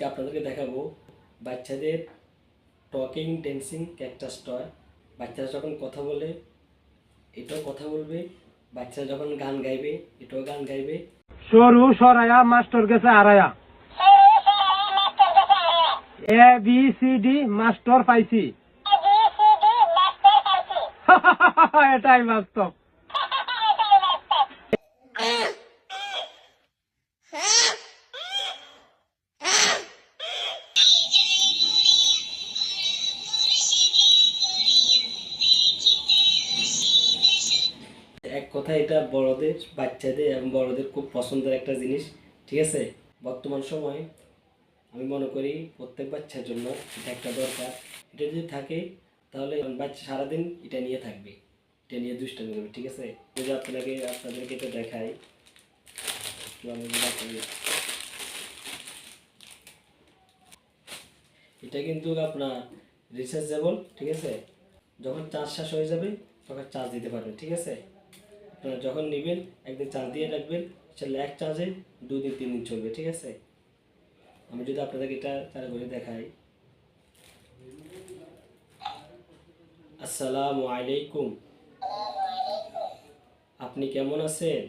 আজকে আপনাদেরকে দেখাবো বাচ্চাদের টকিং ড্যান্সিং ক্যাকটাস টয় বাচ্চারা যখন কথা বলে এটাও কথা বলবে। বাচ্চারা যখন গান গাইবে এটাও গান গাইবে। সরু সরায়া মাস্টার গেছে আড়ায়া A B C D master পাইছি। এটাই বাস্তব। কথা এটা বড়দের, বাচ্চাদের এবং বড়দের খুব পছন্দের একটা জিনিস, ঠিক আছে? বর্তমান সময় আমি মনে করি প্রত্যেক বাচ্চার জন্য এটা একটা দরকার। এটা যদি থাকে, তাহলে বাচ্চা সারাদিন এটা নিয়ে থাকবে। এটা নিয়ে দুষ্টামি করবে, ঠিক আছে? যদি আপনাকে, আপনাদেরকে এটা দেখাই। এটা কিন্তু আপনার রিচার্জেবল ঠিক আছে? যখন চার্জ শেষ হয়ে যাবে, তখন চার্জ দিতে পারবেন ঠিক আছে? আপনারা যখন নেবেন, একদিন চার্জ দিয়ে রাখবেন সেটা এক চার্জে দুদিন তিন দিন চলবে, ঠিক আছে? আমি যদি আপনাদেরকে এটা চালু করে দেখাই। আসসালামু আলাইকুম। আপনি কেমন আছেন?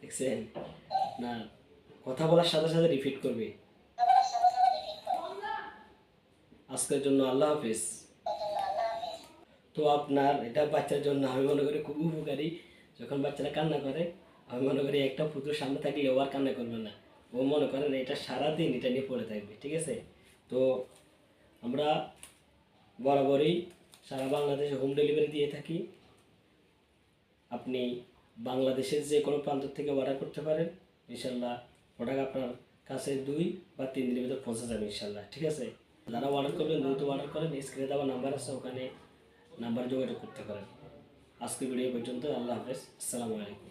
দেখছেন? না, কথা বলার সাথে সাথে রিপিট করবে। আজকের জন্য আল্লাহ হাফিজ। তো আপনার এটা বাচ্চার জন্য আমি মনে করি খুব উপকারী। যখন বাচ্চারা কান্না করে, আমি মনে করি একটা পুতুর সামনে থাকলে ও আর কান্না করবে না। ও মনে করেন এটা সারাদিন এটা নিয়ে পড়ে থাকবে, ঠিক আছে? তো আমরা বরাবরই সারা বাংলাদেশে হোম ডেলিভারি দিয়ে থাকি। আপনি বাংলাদেশের যে কোনো প্রান্ত থেকে অর্ডার করতে পারেন। ইনশাল্লাহ প্রোডাক্ট আপনার কাছে দুই বা তিন দিনের ভিতরে পৌঁছে যাবে ইনশাল্লাহ ঠিক আছে? যারা অর্ডার করবেন, দ্রুত অর্ডার করেন। স্ক্রিনে দেওয়া নাম্বার আছে, ওখানে নাম্বার যোগাযোগ করতে পারেন। আজকে ভিডিও পর্যন্ত। আল্লাহ হাফেজ। আসসালামু আলাইকুম।